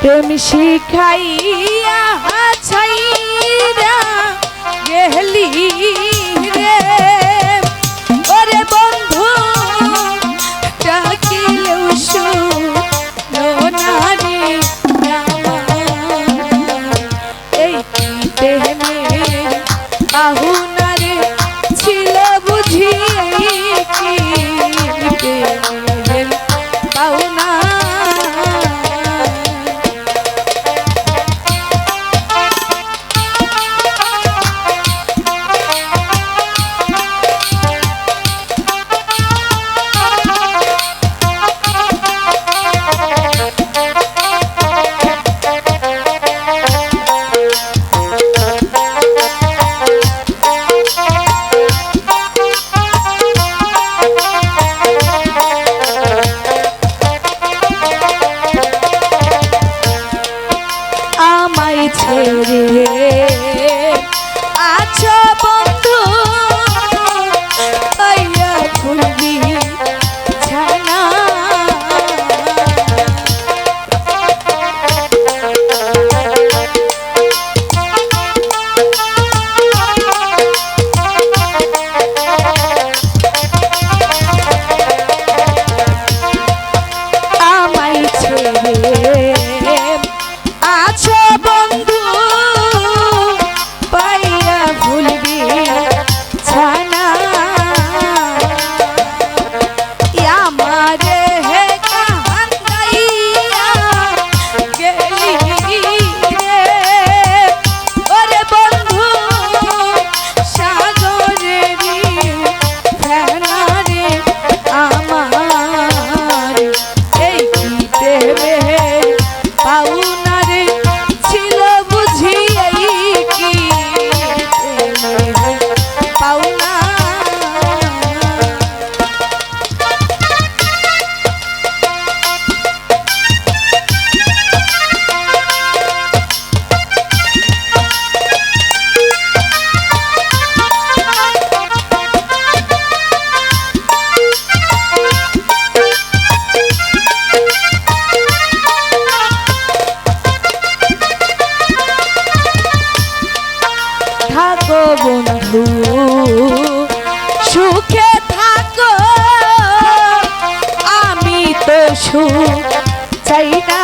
প্রেম শিখাইয়া ছাইরা গেহলি থাকো বন্ধু সুখে থাকো। আমি তো সুখ চাই না।